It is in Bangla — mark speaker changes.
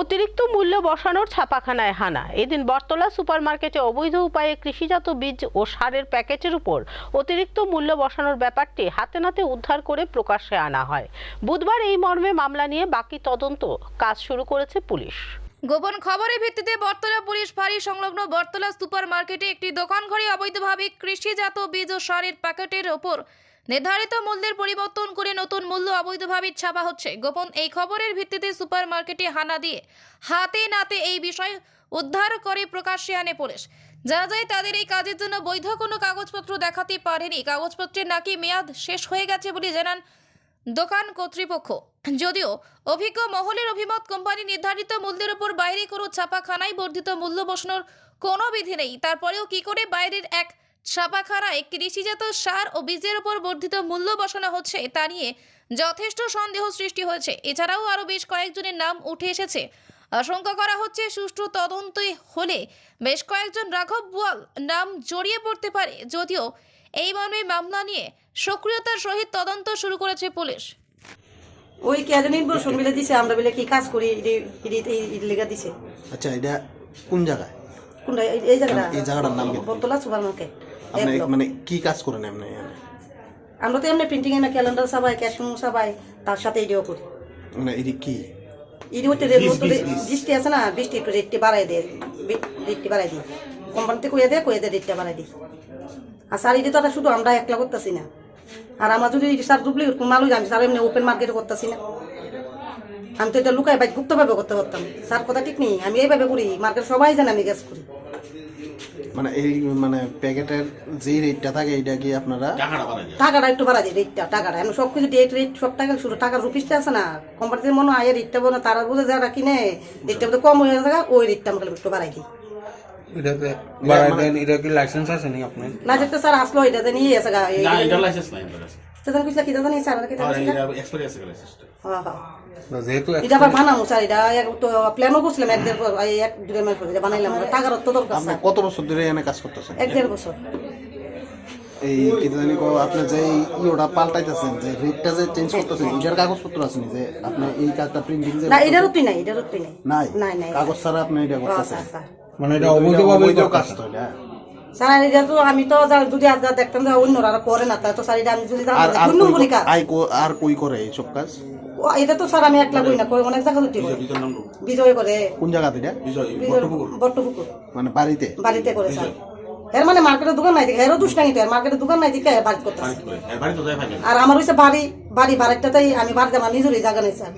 Speaker 1: অতিরিক্ত মূল্য বসানোর ছাপাখানায় হানা। এদিন বটতলা সুপারমার্কেটে অবৈধ উপায়ে কৃষিজাত বীজ ও সারের প্যাকেটের উপর অতিরিক্ত মূল্য বসানোর ব্যাপারটি হাতে নাতে উদ্ধার করে প্রকাশ্যে আনা হয়। বুধবার এই মর্মে মামলা নিয়ে বাকি তদন্ত কাজ শুরু করেছে পুলিশ।
Speaker 2: গোপন খবরের ভিত্তিতে বটতলা পুলিশ ফাঁড়ি সংলগ্ন বটতলা সুপার মার্কেটে একটি দোকান ঘরে অবৈধভাবে কৃষিজাত বীজ ও সারের প্যাকেটের ওপর নির্ধারিত মূল্যের পরিবর্তন করে নতুন মূল্য অবৈধভাবে ছাপা হচ্ছে। গোপন এই খবরের ভিত্তিতে সুপার মার্কেটে হানা দিয়ে হাতে নাতে এই বিষয় উদ্ধার করে প্রকাশ্যে আনে পুলিশ। জানা যায়, তাদের এই কাজের জন্য বৈধ কোনো কাগজপত্র দেখাতে পারেনি। কাগজপত্রের নাকি মেয়াদ শেষ হয়ে গেছে বলে জানান দোকান কর্তৃপক্ষ। যদিও, অভিজ্ঞ মহলের অভিমত, কোম্পানি নির্ধারিত মূল্যের উপর বাইরে কোনো ছাপাখানায় বর্ধিত মূল্য বসানোর কোনো বিধি নেই। তারপরেও কি করে বাইরের এক ছাপাখানায় কৃষিজাত সার ও বীজের উপর বর্ধিত মূল্য বসানো হচ্ছে তা নিয়ে যথেষ্ট সন্দেহ সৃষ্টি হয়েছে। এছাড়াও আরও বেশ কয়েকজনের নাম উঠে এসেছে। আশঙ্কা করা হচ্ছে সুষ্ঠু তদন্ত হলে বেশ কয়েকজন রাঘব বোয়াল নাম জড়িয়ে পড়তে পারে যদিও এই মর্মে মামলা নিয়ে সক্রিয়তার সহিত তদন্ত শুরু করেছে পুলিশ।
Speaker 3: ওই কে জানি বসুন মিলে দিছে আমরা বলে কি কাজ করি লেগা দিছে।
Speaker 4: আচ্ছা এটা কোন জায়গায়?
Speaker 3: কোনটা? এই- জায়গাটা?
Speaker 4: এই জায়গাটার নাম কি?
Speaker 3: বতলা সুপার মার্কেট
Speaker 4: আপনি মানে কি কাজ করেন আপনি? এখানে?
Speaker 3: আমরা তো এমনি প্রিন্টিং এমনি ক্যালেন্ডার সাবাই ক্যাশিং সাবাই তার সাথে এডিও করি।
Speaker 4: মানে এটি কি?
Speaker 3: ইডি হচ্ছে বৃষ্টি আছে না বৃষ্টি একটু রেটটি বাড়াই দেয় রেটটি বাড়াই দিই কোম্পানিতে কইয়া দেয় কইয়া দেয় রেটটা বাড়াই দিই আর স্যার ইডি তো আর শুধু আমরা একলা করতেছি না। আর আমার যদি স্যার ডুপ্লিকেট মালুই আমি স্যার এমনি ওপেন মার্কেটে করতেছি না। আমি তো এটা লুকাই বাইক গুপ্তভাবে করতে পারতাম। স্যার কথা ঠিক নেই আমি এইভাবে করি মার্কেট সবাই জানে আমি গ্যাস করি।
Speaker 4: মানে এই মানে প্যাকেটের যে রেটটা থাকে এটা কি আপনারা
Speaker 3: টাকাটা একটু বাড়া দিই রেটটা টাকাটা। আমি সব কিছু ডেট রেট সব টাকা শুধু টাকার রুপিসটা আছে না। কোম্পানিতে মনে হয় রেটটা বলে তারা বুঝে যারা কিনে রেটটা বোধ কম হয়ে থাকে ওই রেটটা আমাকে একটু বাড়াই দিই
Speaker 5: এটাতে বাড়াই দেন এটা কি লাইসেন্স আছে নি আপনার?
Speaker 3: না যেতে স্যার আসলো এটা যে নিয়ে এসে গা
Speaker 6: না এটা লাইসেন্স নাই
Speaker 3: সেদিন কিছু কি জানি স্যার কি জানি
Speaker 6: এটা এক্সপেরিয়েন্স আছে লাইসেন্সটা
Speaker 3: হ্যাঁ হ্যাঁ।
Speaker 5: যেহেতু
Speaker 3: এটা আবার বানাবো স্যার এটা এক তো প্ল্যানও করছিলাম এক দেড় এক দেড় মাস পরে বানাইলাম টাকার তো দরকার
Speaker 4: আপনি কত বছর ধরে এখানে কাজ করতেছেন?
Speaker 3: এক দেড় বছর।
Speaker 4: এই কি জানি কো আপনি যে ইওটা পাল্টাইতেছেন যে রেটটা যে চেঞ্জ করতেছেন এটার কাগজপত্র আছে নি যে আপনি এই কাজটা প্রিন্টিং যে
Speaker 3: না এটারও তুই নাই এটারও তুই নাই।
Speaker 4: নাই?
Speaker 3: নাই
Speaker 4: কাগজ ছাড়া আপনি এটা
Speaker 3: হ্যাঁ,
Speaker 4: করতেছেন?
Speaker 5: মানে এটা অবৈধভাবে
Speaker 4: কাজ তো এটা
Speaker 3: তো আমি তো যদি আজ দেখতাম যে অন্যরা আর করে না তাই তো স্যার আমি যদি
Speaker 4: আর
Speaker 3: জানতাম
Speaker 4: আর
Speaker 3: দুই নম্বরই কাজ
Speaker 4: কই- আই কো- আর কই করে এইসব কাজ?
Speaker 3: এটা তো স্যার আমি একলা করি না করে অনেক জায়গা দুটি করে।
Speaker 6: বিজয়
Speaker 3: করে।
Speaker 4: কোন জায়গাতে এটা?
Speaker 6: বিজয়
Speaker 3: বিজয় বট্টপুকুর।
Speaker 4: মানে বাড়িতে?
Speaker 3: বাড়িতে করে স্যার। এর মানে মার্কেটের দোকান নাই এরও এর দোকান নাই বাড়ি
Speaker 6: আর বাড়ি তো যায় ফাইনাল
Speaker 3: আর আমার হইছে বাড়ি বাড়ি বাড়িটাতেই আমি বাড়িতে আমার নিজেরই জায়গা নেই স্যার।